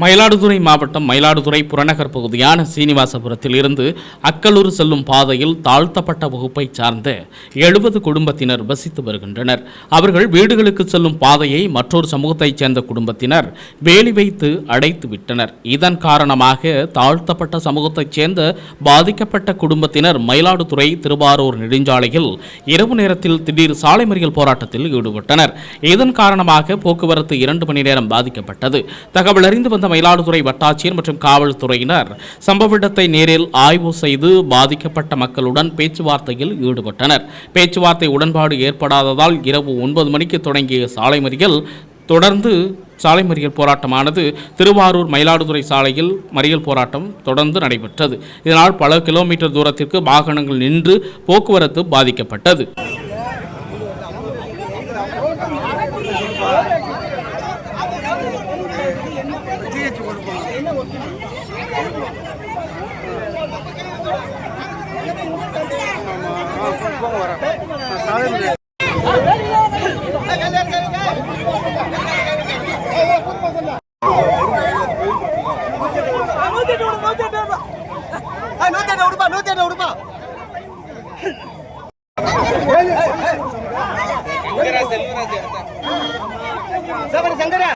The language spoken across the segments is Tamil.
மயிலாடுதுறை மாவட்டம் மயிலாடுதுறை புறநகர் பகுதியான சீனிவாசபுரத்தில் இருந்து அக்கலூர் செல்லும் பாதையில் தாழ்த்தப்பட்ட வகுப்பை சார்ந்த எழுபது குடும்பத்தினர் வசித்து வருகின்றனர். அவர்கள் வீடுகளுக்கு செல்லும் பாதையை மற்றொரு சமூகத்தைச் சேர்ந்த குடும்பத்தினர் வேலி வைத்து அடைத்து விட்டனர். இதன் காரணமாக தாழ்த்தப்பட்ட சமூகத்தைச் சேர்ந்த பாதிக்கப்பட்ட குடும்பத்தினர் மயிலாடுதுறை திருவாரூர் நெடுஞ்சாலையில் இரவு நேரத்தில் திடீர் சாலை மறியல் போராட்டத்தில் ஈடுபட்டனர். இதன் காரணமாக போக்குவரத்து இரண்டு மணி நேரம் பாதிக்கப்பட்டது. தகவல் அறிந்து வந்த மயிலாடுதுறை வட்டாட்சியர் மற்றும் காவல்துறையினர் சம்பவ இடத்தை நேரில் ஆய்வு செய்து பாதிக்கப்பட்ட மக்களுடன் பேச்சுவார்த்தையில் ஈடுபட்டனர். பேச்சுவார்த்தை உடன்பாடு ஏற்படாததால் இரவு ஒன்பது மணிக்கு தொடங்கிய சாலை மறியல் தொடர்ந்து சாலை மறியல் போராட்டமானது திருவாரூர் மயிலாடுதுறை சாலையில் மறியல் போராட்டம் தொடர்ந்து நடைபெற்றது. இதனால் பல கிலோமீட்டர் தூரத்திற்கு வாகனங்கள் நின்று போக்குவரத்து பாதிக்கப்பட்டது. ஜிஹெச் எட்டு நூத்தி எட்டு நூத்தி சங்கரா.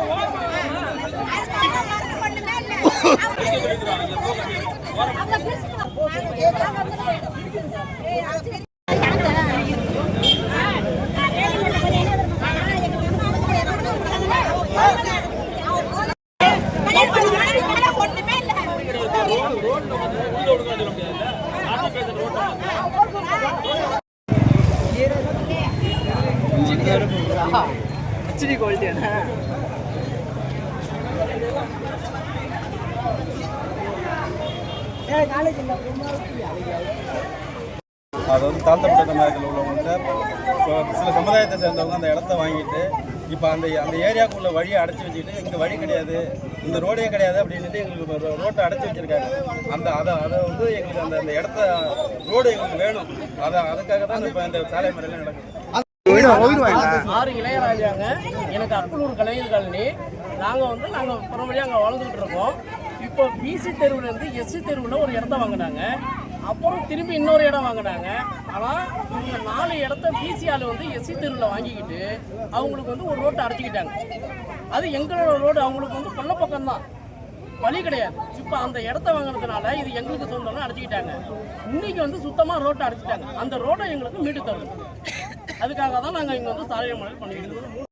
ஒண்ணுமே ஹெச்டி என்ன அது வந்து தாழ்த்தப்பட்ட சமுதாயத்தில் உள்ளவங்கள்ட்ட இப்போ சில சமுதாயத்தை சேர்ந்தவங்க அந்த இடத்த வாங்கிட்டு இப்போ அந்த அந்த ஏரியாவுக்குள்ள வழியை அடைச்சி வச்சுக்கிட்டு இங்கே வழி கிடையாது இந்த ரோடே கிடையாது அப்படின்ட்டு எங்களுக்கு ஒரு ரோட்டை அடைச்சி வச்சிருக்காங்க. அந்த அதை அதை வந்து எங்களுக்கு அந்த அந்த இடத்த ரோடு எங்களுக்கு வேணும். அதை அதுக்காக தான் இப்போ இந்த சாலை முறையில் நடக்குது. ஆறு இளையராஜாங்க எனக்கு அக்குளூர் கலைஞர் காலனி நாங்கள் வந்து நாங்கள் புறமொழியாக அங்கே வாழ்ந்துகிட்டு இருக்கோம். இப்போ பிசி தெருவுலேருந்து எஸ்சி தெருவில் ஒரு இடத்த வாங்கினாங்க. அப்புறம் திரும்பி இன்னொரு இடம் வாங்கினாங்க. ஆனால் இவங்க நாலு இடத்த பிசி ஆள் வந்து எஸ்சி தெருவில் வாங்கிக்கிட்டு அவங்களுக்கு வந்து ஒரு ரோட்டை அடைச்சிக்கிட்டாங்க. அது எங்களோட ரோடு அவங்களுக்கு வந்து கொல்ல பக்கம் தான். வழி கிடையாது. இப்போ அந்த இடத்த வாங்குறதுனால இது எங்களுக்கு சொந்தம்னு அடைச்சிக்கிட்டாங்க. இன்னைக்கு வந்து சுத்தமாக ரோட்டை அடைச்சிட்டாங்க. அந்த ரோட்டை எங்களுக்கு மீட்டு தரணும் அதுக்காக தான் நாங்கள் இங்கே வந்து சாலை மலை பண்ணிக்கிட்டு இருக்கோம்.